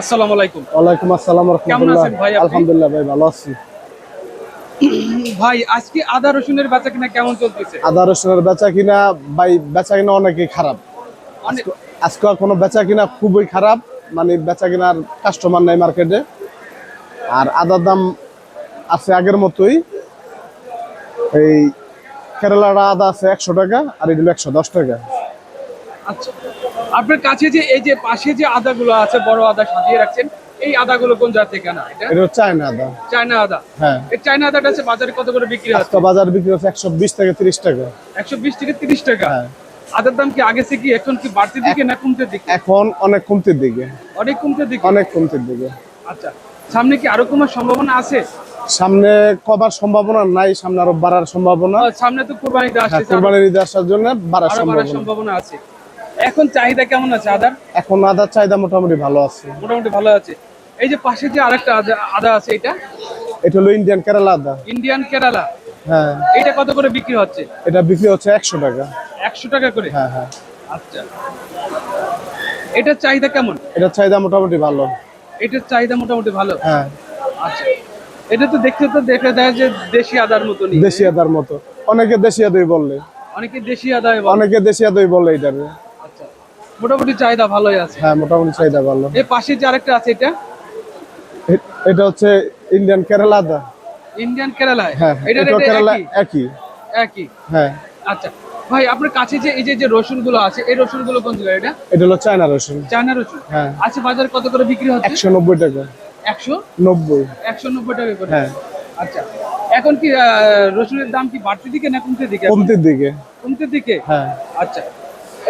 আসসালামু আলাইকুম। ওয়ালাইকুম আসসালাম আছেন ভাই আলহামদুলিল্লাহ ভাই ভালো আছি। ভাই আজকে আদা রসুনের বেচা কিনা কেমন চলতেছে? আদা রসুনের বেচা কিনা ভাই বেচা কিনা অনেকই খারাপ। আজকে কোনো বেচা কিনা খুবই খারাপ মানে বেচা কিনার কাস্টমার নাই মার্কেটে আর আদার দাম আছে আগের মতোই। এই কেরালার আদা আছে একশো টাকা আর এগুলো একশো দশ টাকা। আচ্ছা। আপনার কাছে যে এই যে পাশে যে আদাগুলো আছে বড় আদা সাজিয়ে রাখছেন এই আদাগুলো কোন জাত থেকে না এটা এটা চায়না আদা। চায়না আদা? হ্যাঁ। এই চায়না আদাটা আছে বাজারে কত করে বিক্রি হচ্ছে? আজকে বাজার বিক্রি হচ্ছে একশো বিশ থেকে তিরিশ টাকা। একশো বিশ থেকে তিরিশ টাকা? হ্যাঁ। আদার দাম কি আগে থেকে এখন কি বাড়তির দিকে না কমতে দিকে? এখন অনেক কমতির দিকে। অনেক কমতে দিকে? অনেক কমতির দিকে। আচ্ছা। সামনে কি আরও কমার সম্ভাবনা আছে? সামনে কবার সম্ভাবনা নাই সামনে আরও বাড়ার সম্ভাবনা। সামনে তো কোরবানিতে হ্যাঁ আসছে কোরবানির ঈদে আসার জন্য বাড়ার সম্ভাবনা আছে। এখন চাহিদা কেমন আছে আদার? এখন আদার চাহিদা মোটামুটি ভালো আছে। মোটামুটি ভালো আছে। এই যে পাশে যে আরেকটা আদা আছে এটা? এটা হলো ইন্ডিয়ান কেরালা আদা। ইন্ডিয়ান কেরালা হ্যাঁ। এটা কত করে বিক্রি হচ্ছে? এটা বিক্রি হচ্ছে একশো টাকা। একশো টাকা করে? হ্যাঁ হ্যাঁ। আচ্ছা। এটার চাহিদা কেমন? এটার চাহিদা মোটামুটি ভালো। এটার চাহিদা মোটামুটি ভালো? হ্যাঁ। আচ্ছা। এটা তো দেখতে তো দেখে দেয় যে দেশি আদার মতনই। দেশি আদার মতো। অনেকে দেশি আদই বললে অনেকে দেশি বলে। অনেকে দেশি আদই বলে এটার। মোটামুটি চাহিদা ভালোই আছে। হ্যাঁ মোটামুটি চাহিদা ভালো। এই পাশে যে আরেকটা আছে এটা? এটা হচ্ছে ইন্ডিয়ান কেরালা আদা ইন্ডিয়ান কেরালায় হ্যাঁ এটা এটা কেরালা একই? একই। হ্যাঁ। আচ্ছা ভাই আপনার কাছে যে এই যে যে রসুনগুলো আছে এই রসুনগুলো কোন জায়গায় এটা? এটা হলো চায়না রসুন। চায়না রসুন? হ্যাঁ। আছে বাজারে কত করে বিক্রি হচ্ছে? একশো নব্বই টাকা। একশো? নব্বই। একশো নব্বই টাকা করে? হ্যাঁ। আচ্ছা এখন কি রসুনের দাম কি বাড়তির দিকে না কমতে দিকে? কমতির দিকে। কমতের দিকে? হ্যাঁ। আচ্ছা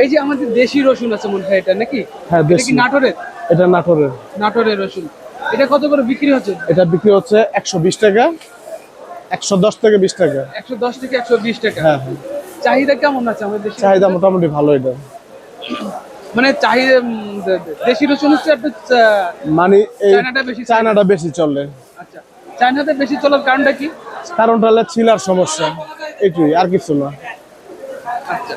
এই যে আমাদের দেশি রসুন আছে মনে হয় এটা নাকি? হ্যাঁ দেশি। নাটোরের? এটা নাটোরের। নাটোরের রসুন। এটা কত করে বিক্রি হচ্ছে? এটা বিক্রি হচ্ছে একশো বিশ টাকা একশো দশ থেকে বিশ টাকা। একশো দশ থেকে একশো বিশ টাকা। হ্যাঁ হ্যাঁ। চাহিদা কেমন আছে আমাদের দেশি? চাহিদা মোটামুটি ভালো এটা। মানে চাহিদা দেশি রসুন হচ্ছে একটু মানে এই চায়নাটা বেশি চায়নাটা বেশি চলে। আচ্ছা। চায়নাতে বেশি চলার কারণটা কি? কারণটা হলো ছিলার সমস্যা। এটুই আর কিছু না। আচ্ছা।